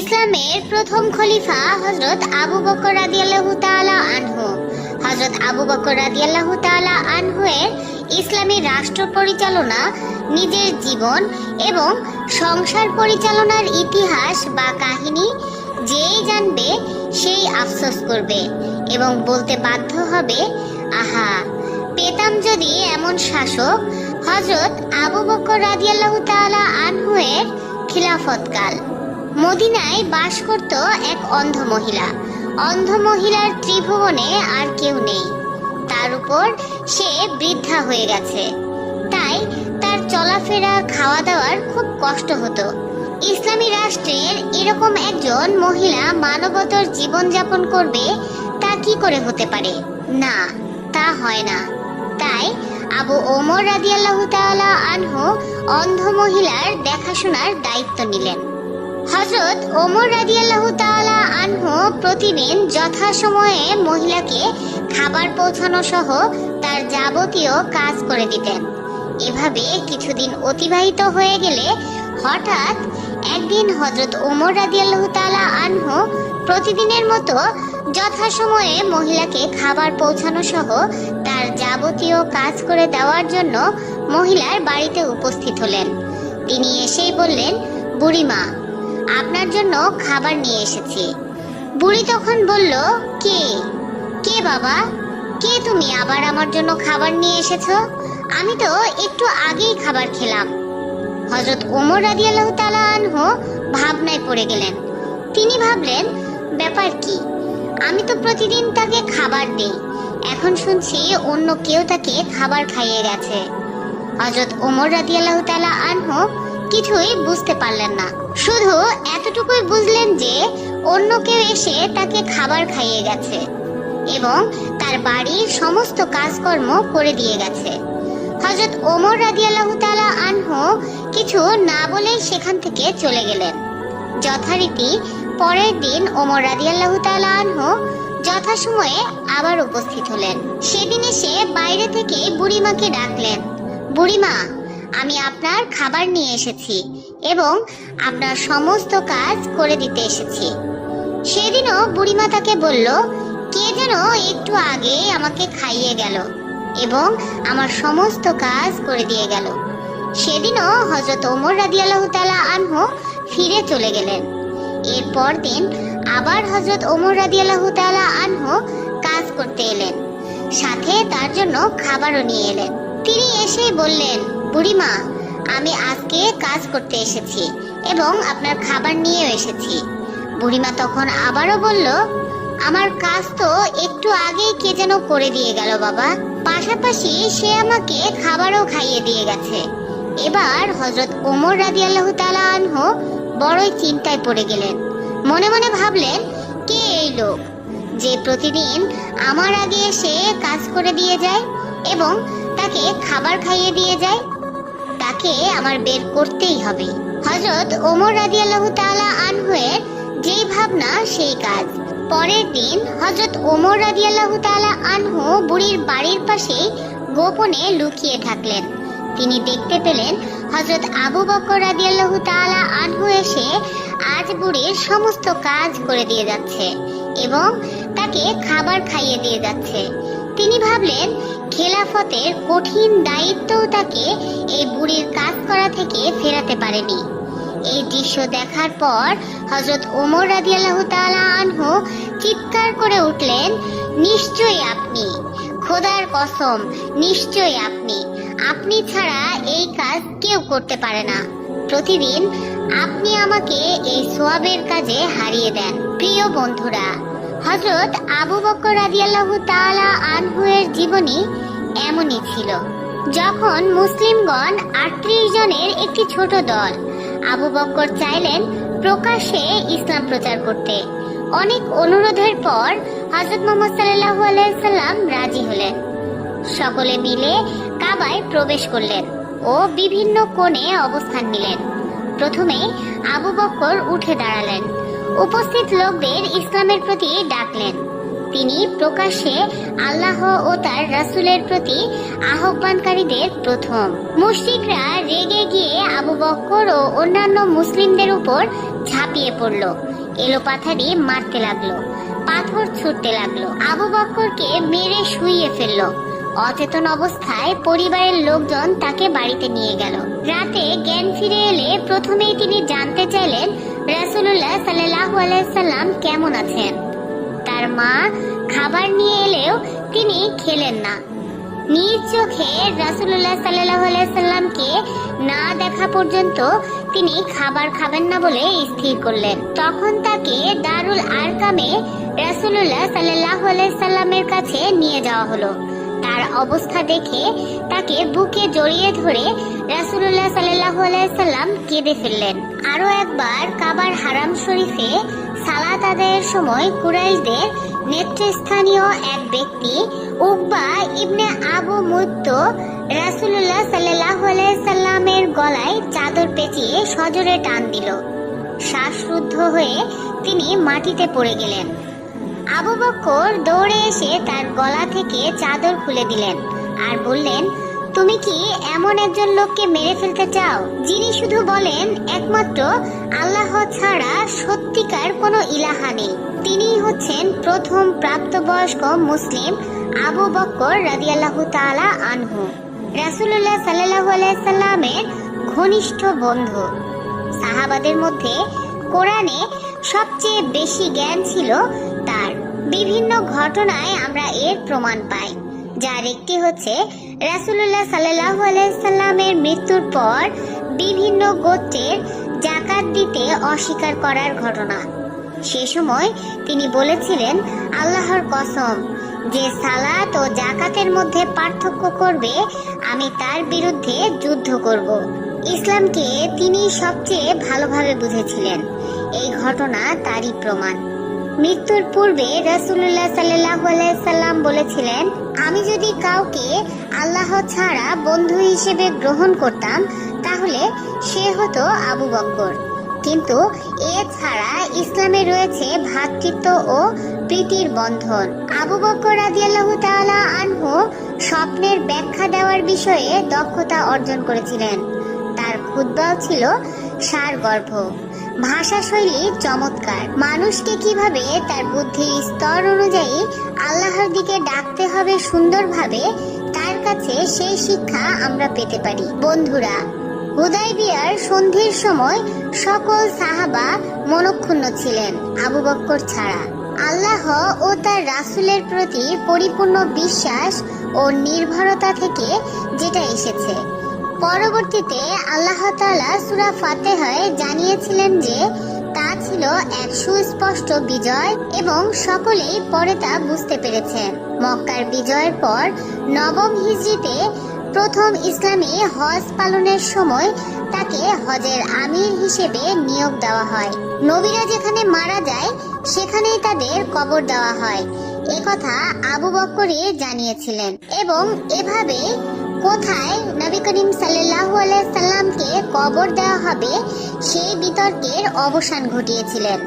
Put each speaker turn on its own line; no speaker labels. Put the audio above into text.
ইসলামের প্রথম খলিফা হজরত আবু বকর রাদিয়াল্লাহু তাআলা আনহু। হজরত আবু বকর রাদিয়াল্লাহু তাআলা আনহু এর ইসলামী রাষ্ট্র পরিচালনা, নিজের জীবন এবং সংসার পরিচালনার ইতিহাস বা কাহিনী যেই জানবে সেই আফসোস করবে এবং বলতে বাধ্য হবে, আহা, পেতাম যদি এমন শাসক হজরত আবু বকর রাদিয়াল্লাহু তাআলা আনহু এর খিলাফতকাল। মদিনায় বাস করত এক অন্ধ মহিলা। অন্ধ মহিলার ত্রিভুবনে আর কেউ নেই। তার উপর সে বৃদ্ধা হয়ে গেছে। তাই তার চলাফেরা খাওয়া দাওয়ার খুব কষ্ট হতো। ইসলামী রাষ্ট্রের এরকম একজন মহিলা মানবতর জীবনযাপন করবে, তা কি করে হতে পারে? না, তা হয় না। তাই আবু ওমর রাদিয়াল্লাহু তাআলা আনহু অন্ধ মহিলার দেখাশোনার দায়িত্ব নিলেন। হজরত ওমর রাদিয়াল্লাহু তাআলা আনহু প্রতিদিন যথাসময়ে মহিলাকে খাবার পৌঁছানো সহ তার যাবতীয় কাজ করে দিতেন। এভাবে কিছুদিন অতিবাহিত হয়ে গেলে হঠাৎ একদিন হজরত ওমর রাদিয়াল্লাহু তাআলা আনহু প্রতিদিনের মতো যথাসময়ে মহিলাকে খাবার পৌঁছানো সহ তার যাবতীয় কাজ করে দেওয়ার জন্য মহিলার বাড়িতে উপস্থিত হলেন। তিনি এসেই বললেন, বুড়িমা আপনার জন্য খাবার নিয়ে এসেছি। বুড়ি তখন বলল, কে? কে বাবা? কে তুমি আবার আমার জন্য খাবার নিয়ে এসেছ? আমি তো একটু আগেই খাবার খেলাম। হজরত ওমর রাদিয়াল্লাহু তাআলা আনহু ভাবনায় পড়ে গেলেন। তিনি ভাবলেন, ব্যাপার কি? আমি তো প্রতিদিন তাকে খাবার দিই। এখন শুনছি অন্য কেউ তাকে খাবার খাইয়ে গেছে। হজরত ওমর রাদিয়াল্লাহু তাআলা আনহু কিছুই বুঝতে পারলেন না। শুধু এতটুকুই বুঝলেন যে, অন্য কেউ এসে তাকে খাবার খাইয়ে গেছে এবং তার বাড়ির সমস্ত কাজকর্ম করে দিয়ে গেছে। হজরত ওমর রাদিয়াল্লাহু তাআলা আনহু কিছু না বলেই সেখান থেকে চলে গেলেন। যথারীতি পরের দিন ওমর রাদিয়াল্লাহু তাআলা আনহু যথাসময়ে আবার উপস্থিত হলেন। সেদিন এসে বাইরে থেকে বুড়িমাকে ডাকলেন, বুড়িমা আমি আপনার খাবার নিয়ে এসেছি এবং আপনার সমস্ত কাজ করে দিতে এসেছি। সেদিনও বুড়িমা তাকে বলল, কে যেন একটু আগে আমাকে খাইয়ে গেল এবং আমার সমস্ত কাজ করে দিয়ে গেল। সেদিনও হজরত ওমর রাদিয়াল্লাহু তাআলা আনহু ফিরে চলে গেলেন। এরপর দিন আবার হজরত ওমর রাদিয়াল্লাহু তাআলা আনহু কাজ করতে এলেন। সাথে তার জন্য খাবারও নিয়ে এলেন। তিনি এসে বললেন বুড়িমা, আমি আজকে কাজ করতে এসেছি এবং আপনার খাবার নিয়েও এসেছি। বুড়িমা তখন আবারও বলল, আমার কাজ তো একটু আগেই কে যেন করে দিয়ে গেল বাবা। পাশাপাশি সে আমাকে খাবারও খাইয়ে দিয়ে গেছে। এবার হজরত ওমর রাদিয়াল্লাহু তাআলা আনহু বড়ই চিন্তায় পড়ে গেলেন। মনে মনে ভাবলেন, কে এই লোক যে প্রতিদিন আমার আগে এসে কাজ করে দিয়ে যায় এবং তাকে খাবার খাইয়ে দিয়ে যায়? তাকে আমার বের করতেই হবে। হজরত ওমর রাদিয়াল্লাহু তাআলা আনহুয়ের যেই ভাবনা, সেই কাজ। পরের দিন হজরত ওমর রাদিয়াল্লাহু তাআলা আনহু বুড়ির বাড়ির পাশে গোপনে লুকিয়ে থাকলেন। তিনি দেখতে পেলেন হজরত আবু বকর রাদিয়াল্লাহু তাআলা আনহু এসে আজ বুড়ির সমস্ত কাজ করে দিয়ে যাচ্ছে এবং তাকে খাবার খাইয়ে দিয়ে যাচ্ছে। তিনি ভাবলেন, খেলাফতের কঠিন দায়িত্বও তাকে এই বুড়ির কাজ করা থেকে ফেরাতে পারেনি। এই দৃশ্য দেখার পর হজরত ওমর রাদিয়াল্লাহু তাআলা আনহু চিৎকার করে উঠলেন, নিশ্চয়ই আপনি, খোদার কসম, নিশ্চয়ই আপনি আপনি ছাড়া এই কাজ কেউ করতে পারে না। প্রতিদিন আপনি আমাকে এই সোয়াবের কাজে হারিয়ে দেন। প্রিয় বন্ধুরা হজরত আবু বকর রাদিয়াল্লাহু তাআলা আনহুয়ের জীবনী এমনই ছিল, যখন মুসলিমগণ আটত্রিশ জনের একটি ছোট দল আবু বক্কর চাইলেন প্রকাশ্যে ইসলাম প্রচার করতে। অনেক অনুরোধের পর হজরত মোহাম্মদ সাল্লাল্লাহু আলাইহি সাল্লাম রাজি হলেন। সকলে মিলে কাবায় প্রবেশ করলেন ও বিভিন্ন কোণে অবস্থান নিলেন। প্রথমে আবু বক্কর উঠে দাঁড়ালেন। উপস্থিত লোকদের ইসলামের প্রতি ডাকলেন। তিনি প্রকাশ্যে আল্লাহ ও তার রাসূলের প্রতি আহ্বানকারীদের প্রথম। মুশরিকরা রেগে গিয়ে আবু বক্কর ও অন্যান্য মুসলিমদের উপর ঝাঁপিয়ে পড়ল। এলো পাথারি মারতে লাগল, পাথর ছুটতে লাগল। আবু বক্করকে মেরে শুইয়ে ফেলল। অচেতন অবস্থায় পরিবারের লোকজন তাকে বাড়িতে নিয়ে গেল। রাতে জ্ঞান ফিরে এলে প্রথমেই তিনি জানতে চাইলেন রাসূলুল্লাহ সাল্লাল্লাহু আলাইহি সাল্লাম কেমন আছেন? তার মা খাবার নিয়ে এলেও তিনি খেলেন না। নিজ চোখে রাসূলুল্লাহ সাল্লাল্লাহু আলাইহি সাল্লামকে না দেখা পর্যন্ত তিনি খাবার খাবেন না বলে স্থির করলেন। তখন তাকে দারুল আরকামে রাসূলুল্লাহ সাল্লাল্লাহু আলাইহি সাল্লামের কাছে নিয়ে যাওয়া হলো। তার অবস্থা দেখে তাকে বুকে জড়িয়ে ধরে রাসূলুল্লাহ আলাইহি সাল্লাম কেঁদে ফেললেন। একবার কাবার হারাম শরীফে সালাত আদায়ের সময় কুরাইশদের নেতৃস্থানীয় এক ব্যক্তি উকবা ইবনে আবু মুত্ত আলাইহি সাল্লামের গলায় চাদর পেঁচিয়ে সজোরে টান দিল। শ্বাসরুদ্ধ হয়ে তিনি মাটিতে পড়ে গেলেন। আবু বক্কর দৌড়ে এসে তার গলা থেকে চাদর খুলে দিলেন আর বললেন তুমি কি এমন একজন লোককে মেরে ফেলতে চাও, যিনি শুধু বলেন, একমাত্র আল্লাহ ছাড়া সত্যিকার কোনো ইলাহা নেই তিনি হচ্ছেন প্রথম প্রাপ্তবয়স্ক মুসলিম আবু বক্কর রাদিয়াল্লাহু তাআলা আনহু। রাসূলুল্লাহ সাল্লাল্লাহু আলাইহি সাল্লামের ঘনিষ্ঠ বন্ধু। সাহাবাদের মধ্যে কোরআনে সবচেয়ে বেশি জ্ঞান ছিল তার। বিভিন্ন ঘটনায় আমরা এর প্রমাণ পাই। যার একটি হচ্ছে রাসূলুল্লাহ সাল্লাল্লাহু আলাইহি সাল্লামের মৃত্যুর পর বিভিন্ন গোত্রের জাকাত দিতে অস্বীকার করার ঘটনা। সে সময় তিনি বলেছিলেন, আল্লাহর কসম, যে সালাত ও জাকাতের মধ্যে পার্থক্য করবে, আমি তার বিরুদ্ধে যুদ্ধ করব। ইসলামকে তিনি সবচেয়ে ভালোভাবে বুঝেছিলেন। এই ঘটনা তারই প্রমাণ। মৃত্যুর পূর্বে আলাইহি সাল্লাম বলেছিলেন, আমি যদি কাউকে আল্লাহ ছাড়া বন্ধু হিসেবে গ্রহণ করতাম, তাহলে সে হতো আবু বক্কর। কিন্তু এ ছাড়া ইসলামে রয়েছে ভ্রাতৃত্ব ও প্রীতির বন্ধন। আবু বক্কর রাদিয়াল্লাহু তাআলা আনহু স্বপ্নের ব্যাখ্যা দেওয়ার বিষয়ে দক্ষতা অর্জন করেছিলেন। তার খুদ্বাও ছিল সারগর্ভ। ভাষা শৈলী চমৎকার। মানুষকে কীভাবে তার বুদ্ধির স্তর অনুযায়ী আল্লাহর দিকে ডাকতে হবে সুন্দরভাবে, তার কাছে সেই শিক্ষা আমরা পেতে পারি। বন্ধুরা হুদাইবিয়ার সন্ধির সময় সকল সাহাবা মনক্ষুণ্ণ ছিলেন আবু বক্কর ছাড়া। আল্লাহ ও তার রাসূলের প্রতি পরিপূর্ণ বিশ্বাস ও নির্ভরতা থেকে যেটা এসেছে। পরবর্তীতে আল্লাহ তাআলা সূরা ফাতিহায় জানিয়েছিলেন যে, তা ছিল এক সুস্পষ্ট বিজয় এবং সকলেই পরে তা বুঝতে পেরেছেন মক্কার বিজয়ের পর নবম হিজরিতে প্রথম ইসলামী হজ পালনের সময় তাকে হজের আমির হিসেবে নিয়োগ দেওয়া হয়। নবীরা যেখানে মারা যায়, সেখানেই তাদের কবর দেওয়া হয়। একথা আবু বক্করই জানিয়েছিলেন এবং এভাবে কোথায় নবী করিম আলাইহি সাল্লামকে কবর দেওয়া হবে সেই বিতর্কের অবসান ঘটিয়েছিলেন।